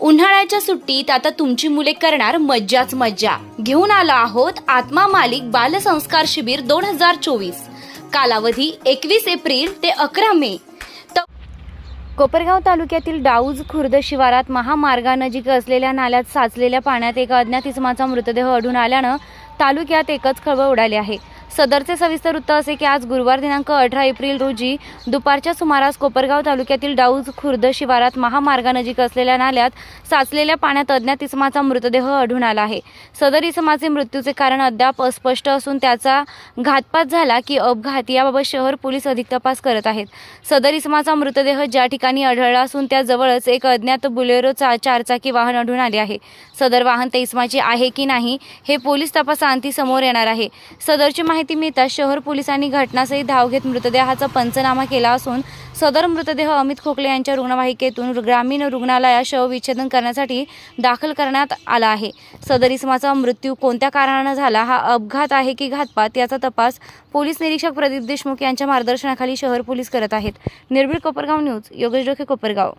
उन्हाळ्याच्या सुट्टीत आता तुमची मुले करणार मज्जाच मज्जा. घेऊन आलो आहोत आत्मा मालिक बालसंस्कार शिबिर दोन हजार चोवीस. कालावधी एकवीस एप्रिल ते अकरा मे. कोपरगाव तालुक्यातील डाऊज खुर्द शिवारात महामार्गानजीक असलेल्या नाल्यात साचलेल्या पाण्यात एका अज्ञात इसमाचा मृतदेह आढळून आल्यानं तालुक्यात एकच खळबळ उडाली आहे. सदरचे सविस्तर वृत्त असे की आज गुरुवार दिनांक अठरा एप्रिल रोजी दुपारच्या सुमारास कोपरगाव तालुक्यातील डाऊज खुर्द शिवारात महामार्गानजीक असलेल्या नाल्यात साचलेल्या पाण्यात अज्ञात इसमाचा मृतदेह आढळून आला आहे. सदर इसमाचे मृत्यूचे कारण अद्याप अस्पष्ट असून त्याचा घातपात झाला की अपघात याबाबत शहर पोलीस अधिक तपास करत आहेत. सदर इसमाचा मृतदेह ज्या ठिकाणी आढळला असून त्याजवळच एक अज्ञात बुलेरो चा चारचाकी वाहन आढळून आले आहे. सदर वाहन त्या इसमाचे आहे की नाही हे पोलीस तपासाअंती समोर येणार आहे. सदरची माहिती मिळताच शहर पोलिसांनी घटनासहित धाव घेत मृतदेहाचा पंचनामा केला असून सदर मृतदेह अमित खोकले यांच्या रुग्णवाहिकेतून ग्रामीण रुग्णालयात शवविच्छेदन करण्यासाठी दाखल करण्यात आला आहे. सदर इसमाचा मृत्यू कोणत्या कारणानं झाला हा अपघात आहे की घातपात याचा तपास पोलीस निरीक्षक प्रदीप देशमुख यांच्या मार्गदर्शनाखाली शहर पोलीस करत आहेत. निर्भीड कोपरगाव न्यूज योगेश डोके कोपरगाव.